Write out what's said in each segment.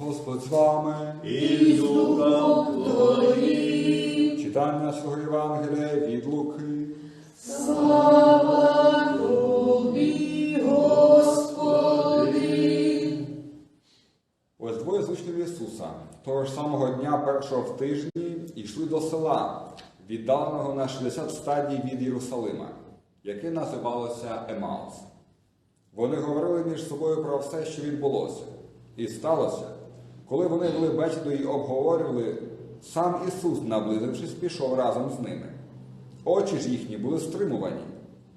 Господь з вами. і з духом Твоїм. Читання свого Євангелія від Луки. Слава Тобі, Господи. Ось двоє з Ісуса того ж самого дня першого в тижні йшли до села, віддаленого на 60 стадій від Єрусалима, яке називалося Емаус. Вони говорили між собою про все, що відбулося. І сталося, коли вони вели бесіду і обговорювали, сам Ісус, наблизившись, пішов разом з ними. Очі ж їхні були стримувані,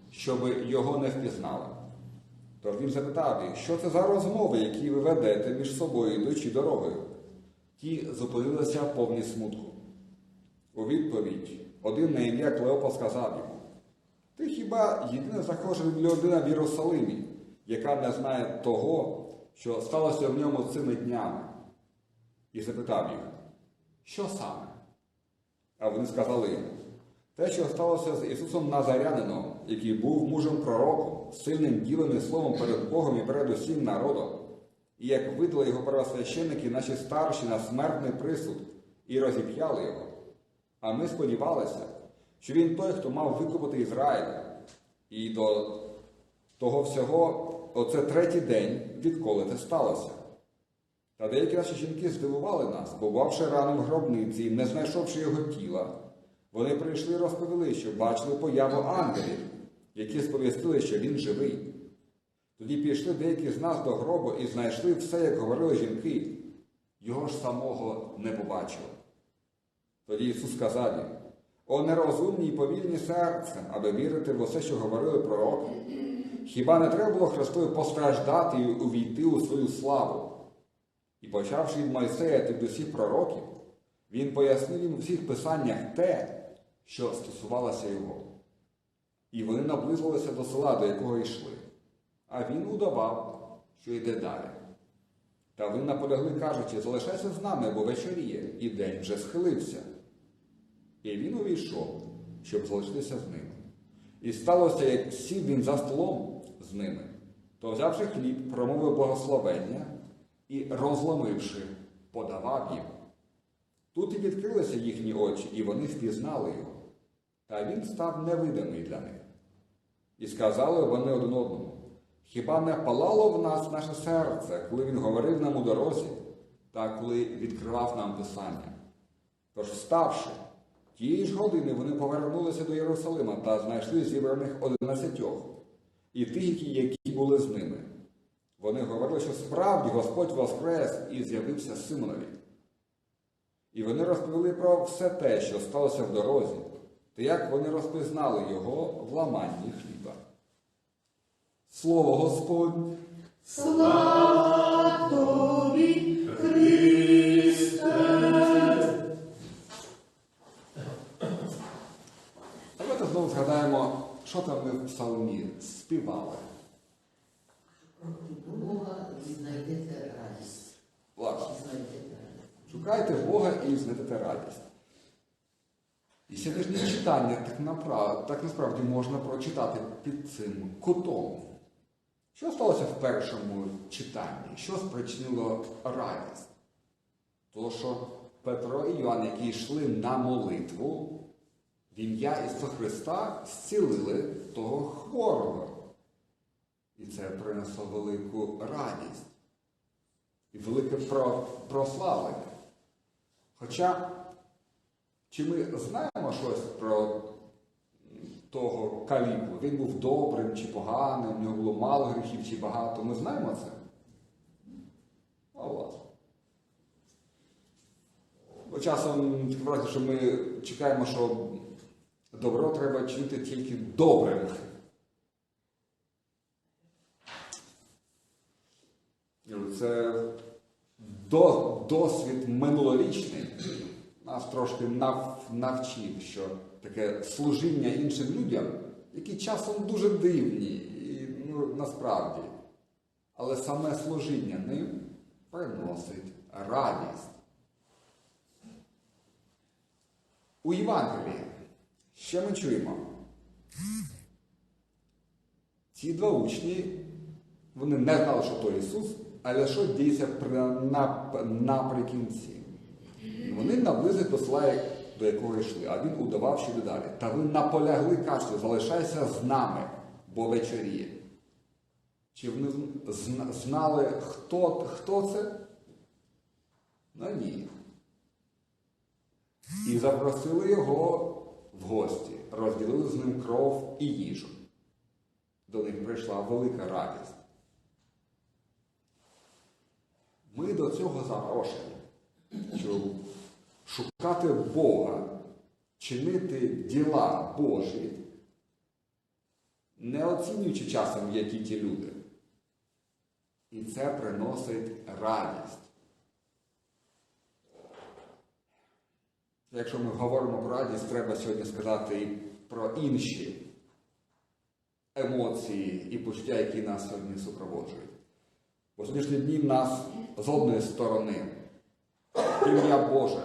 щоб його не впізнали. Тож він запитав їх, що це за розмови, які ви ведете між собою, йдучи дорогою. Ті зупинилися повні смутку. У відповідь один на ім'я Клеопа сказав йому: Ти хіба єдина захожа людина в Єрусалимі, яка не знає того, що сталося в ньому цими днями? І запитав їх, що саме? А вони сказали те, що сталося з Ісусом Назарянином, який був мужем пророком, сильним ділом і словом перед Богом і перед усім народом, і як видали його первосвященники, наші старші на смертний присуд, і розіп'яли його. А ми сподівалися, що він той, хто мав викупити Ізраїль. І до того всього, оце третій день, відколи це сталося. Та деякі наші жінки здивували нас, бо бувши рано в гробниці, і не знайшовши його тіла, вони прийшли і розповіли, що бачили появу ангелів, які сповістили, що він живий. Тоді пішли деякі з нас до гробу і знайшли все, як говорили жінки, його ж самого не побачили. Тоді Ісус сказав їм, о нерозумні і повільні серцем, аби вірити в усе, що говорили пророки. Хіба не треба було Христові постраждати і увійти у свою славу? І почавши від Мойсея та від усіх пророків, він пояснив їм у всіх писаннях те, що стосувалося його. І вони наблизилися до села, до якого йшли. А він удавав, що йде далі. Та вони наполягли, кажучи, залишайся з нами, бо вечоріє, і день вже схилився. І він увійшов, щоб залишитися з ними. І сталося, як сів він за столом з ними, то взявши хліб, промовив благословення і, розломивши, подавав їм. Тут і відкрилися їхні очі, і вони впізнали його. Та він став невидимий для них. І сказали вони один одному, хіба не палало в нас наше серце, коли він говорив нам у дорозі, та коли відкривав нам Писання? Тож, вставши, тієї ж години вони повернулися до Єрусалима та знайшли зібраних одинадцятьох, і тих, які були з ними. Вони говорили, що справді Господь воскрес і з'явився Симонові. І вони розповіли про все те, що сталося в дорозі, та як вони розпізнали його в ламанні хліба. Слово Господь! Слава Тобі, Христе. Давайте знову згадаємо, що там ми в псалмі співали. Бога і знайдете радість. Власне, шукайте Бога і знайдете радість. І сьогоднішнє читання так, направ... так насправді можна прочитати під цим кутом. Що сталося в першому читанні? Що спричинило радість? То, що Петро і Йоанн, які йшли на молитву, в ім'я Ісуса Христа зцілили того хворого. І це принесло велику радість і велике про- прославлення. Хоча, чи ми знаємо щось про того каліку? Він був добрим чи поганим, в нього було мало гріхів чи багато. Ми знаємо це? А власне. Бо часом таке враження, що ми чекаємо, що добро треба чинити тільки добрим. Це досвід минулорічний нас трошки нав, навчив, що таке служіння іншим людям, які часом дуже дивні, і, ну, насправді. Але саме служіння ним приносить радість. У Євангелії що ми чуємо? Ці два учні, вони не знали, що то Ісус, Але що діється при- нап- наприкінці? Вони наблизили до села, до якого йшли, а він удавав, що йде далі. Та ви наполягли, кажете, залишайся з нами, бо вечоріє. Чи вони знали, хто, хто це? Ну ні. І запросили його в гості, розділили з ним кров і їжу. До них прийшла велика радість. Ми до цього запрошені, щоб шукати Бога, чинити діла Божі, не оцінюючи часом, які ті люди. І це приносить радість. Якщо ми говоримо про радість, треба сьогодні сказати і про інші емоції і почуття, які нас сьогодні супроводжують. Бо сьогоднішні дні нас з одної сторони ім'я Боже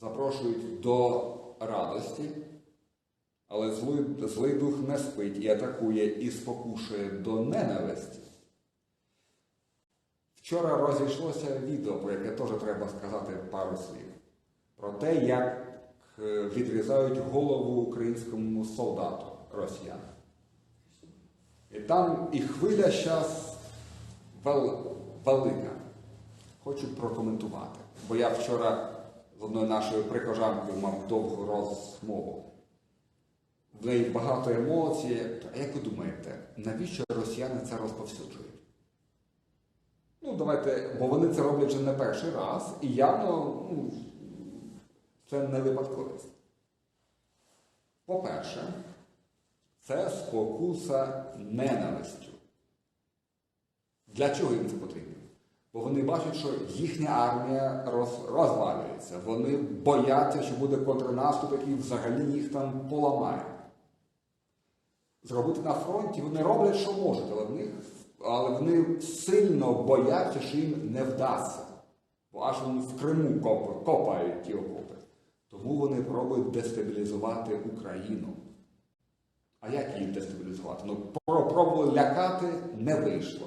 запрошують до радості, але злий, злий дух не спить і атакує і спокушує до ненависті. Вчора розійшлося відео, про яке теж треба сказати пару слів. Про те, як е, відрізають голову українському солдату росіян. І там і хвиля вел, велика. Хочу прокоментувати. Бо я вчора з одною нашою прихожанкою мав довгу розмову. В неї багато емоцій. А як ви думаєте, навіщо росіяни це розповсюджують? Ну, давайте, бо вони це роблять вже не перший раз, і явно ну, це не випадковість. По-перше, це спокуса ненавистю. Для чого їм це потрібно? Бо вони бачать, що їхня армія роз, розвалюється. Вони бояться, що буде контрнаступ, який взагалі їх там поламає. Зробити на фронті вони роблять, що можуть, але, них, але вони сильно бояться, що їм не вдасться. Бо аж вони в Криму коп- копають ті окопи. Тому вони пробують дестабілізувати Україну. А як її дестабілізувати? Ну, пробували лякати, не вийшло.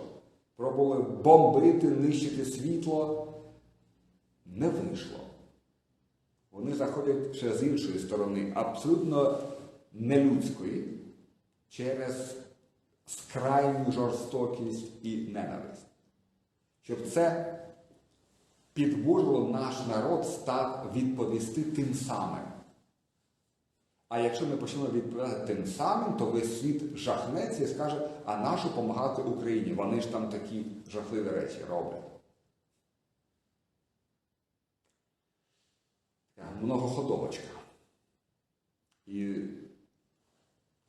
Пробували бомбити, нищити світло, не вийшло. Вони заходять ще з іншої сторони, абсолютно нелюдської, через скрайню жорстокість і ненависть. Щоб це підбурило наш народ став відповісти тим самим. А якщо ми почнемо відповідати тим самим, то весь світ жахнеться і скаже, а нащо допомагати Україні? Вони ж там такі жахливі речі роблять. Многоходовочка. І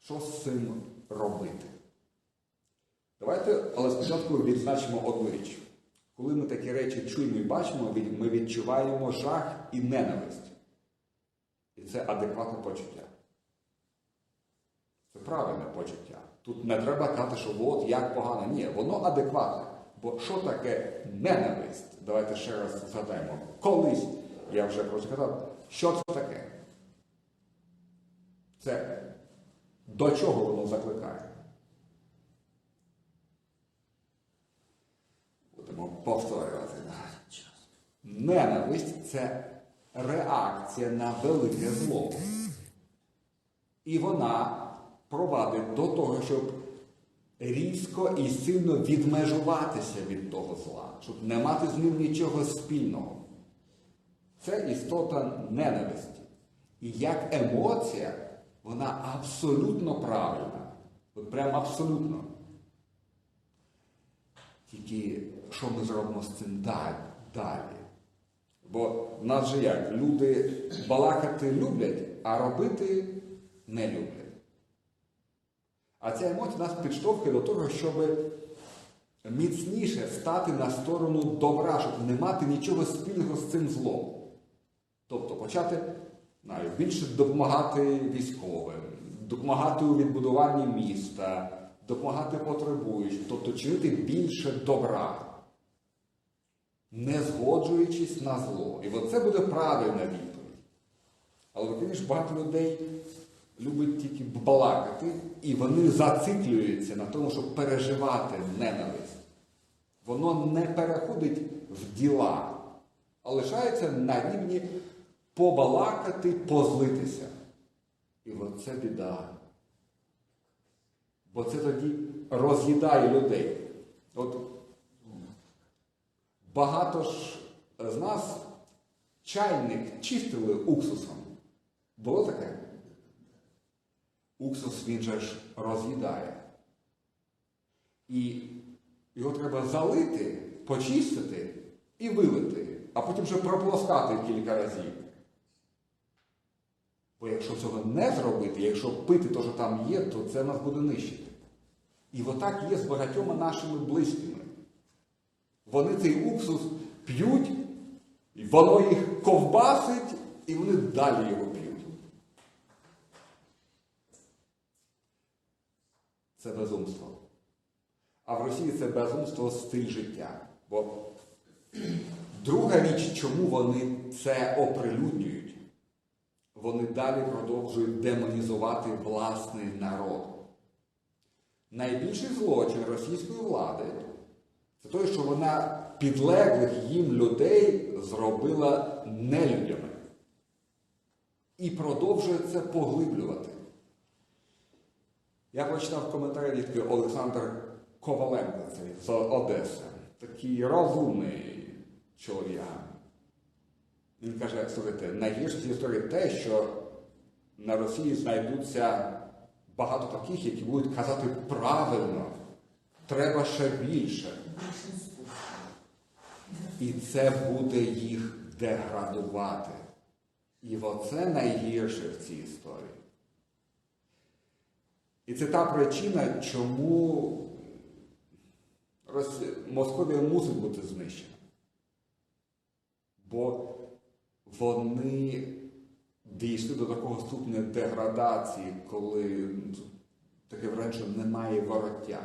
що з цим робити? Давайте, але спочатку відзначимо одну річ. Коли ми такі речі чуємо і бачимо, ми відчуваємо жах і ненависть. І це адекватне почуття. Це правильне почуття. Тут не треба казати, що от як погано. Ні, воно адекватне. Бо що таке ненависть? Давайте ще раз згадаємо. Колись, я вже про що це таке? Це до чого воно закликає? Будемо повторювати. Ненависть це реакція на велике зло. І вона провадить до того, щоб різко і сильно відмежуватися від того зла, щоб не мати з ним нічого спільного. Це істота ненависті. І як емоція, вона абсолютно правильна. От прям абсолютно. Тільки що ми зробимо з цим далі? далі? Бо в нас же як? Люди балакати люблять, а робити не люблять. А ця емоція нас підштовхує до того, щоб міцніше стати на сторону добра, щоб не мати нічого спільного з цим злом. Тобто почати знаю, більше допомагати військовим, допомагати у відбудуванні міста, допомагати потребуючим, тобто чинити більше добра, не згоджуючись на зло. І оце буде правильна відповідь. Але виконуєш, багато людей любить тільки балакати, і вони зациклюються на тому, щоб переживати ненависть. воно не переходить в діла, а лишається на рівні побалакати, позлитися. І от це біда. Бо це тоді роз'їдає людей. От багато ж з нас чайник чистили уксусом. Було таке? Уксус він же ж роз'їдає. І його треба залити, почистити і вилити, а потім вже прополоскати кілька разів. Бо якщо цього не зробити, якщо пити те, що там є, то це нас буде нищити. І отак є з багатьома нашими близькими. Вони цей уксус п'ють, воно їх ковбасить, і вони далі його п'ють. Це безумство. А в Росії це безумство стиль життя. Бо друга річ, чому вони це оприлюднюють, вони далі продовжують демонізувати власний народ. Найбільший злочин російської влади це той, що вона підлеглих їм людей зробила нелюдями. І продовжує це поглиблювати. Я прочитав коментарі від Олександр Коваленко, з Одеси. Такий розумний чоловік. Він каже, слухайте, найгірше в історії те, що на Росії знайдуться багато таких, які будуть казати правильно, треба ще більше. І це буде їх деградувати. І оце найгірше в цій історії. І це та причина, чому Московія мусить бути знищена. Бо вони дійшли до такого ступеня деградації, коли ну, таке враження, немає вороття.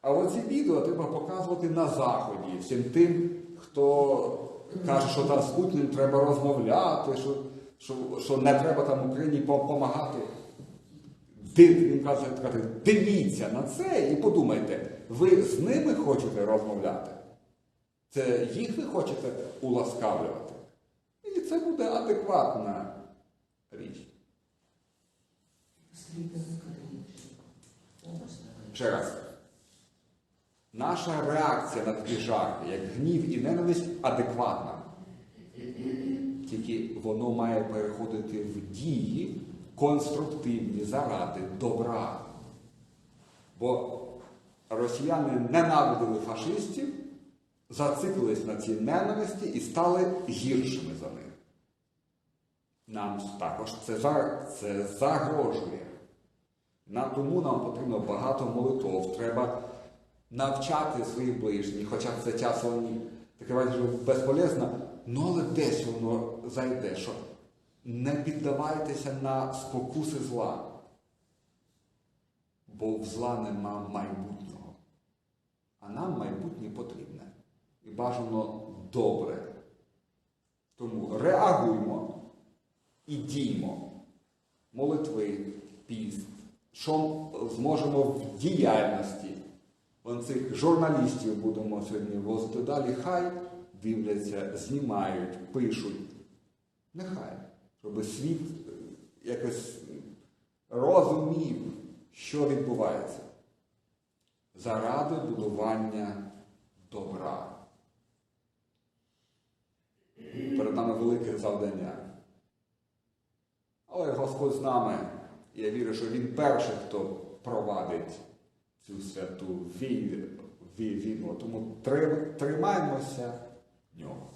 А оці відео треба показувати на Заході всім тим, хто каже, що там з Путіним треба розмовляти, що, що, що не треба там Україні допомагати. Він каже, каже, дивіться на це і подумайте, ви з ними хочете розмовляти? Це їх ви хочете уласкавлювати? І це буде адекватна річ. Ще раз. Наша реакція на такі жарти, як гнів і ненависть, адекватна. Тільки воно має переходити в дії конструктивні заради добра. Бо росіяни ненавидили фашистів, зациклились на цій ненависті і стали гіршими за них. Нам також це, це загрожує. Нам, тому нам потрібно багато молитов. Треба навчати своїх ближніх, хоча це часом таке безполезно, ну але десь воно зайде, що не піддавайтеся на спокуси зла, бо в зла нема майбутнього. А нам майбутнє потрібне. І бажано добре. Тому реагуймо і діймо. Молитви, піст, що зможемо в діяльності. Вон цих журналістів будемо сьогодні возити далі. Хай дивляться, знімають, пишуть. Нехай, щоб світ е, якось розумів, що відбувається. Заради будування добра. Перед нами велике завдання. Але Господь з нами. І Я вірю, що Він перший, хто провадить цю святу вій- вій- війну. Тому три- тримаймося нього.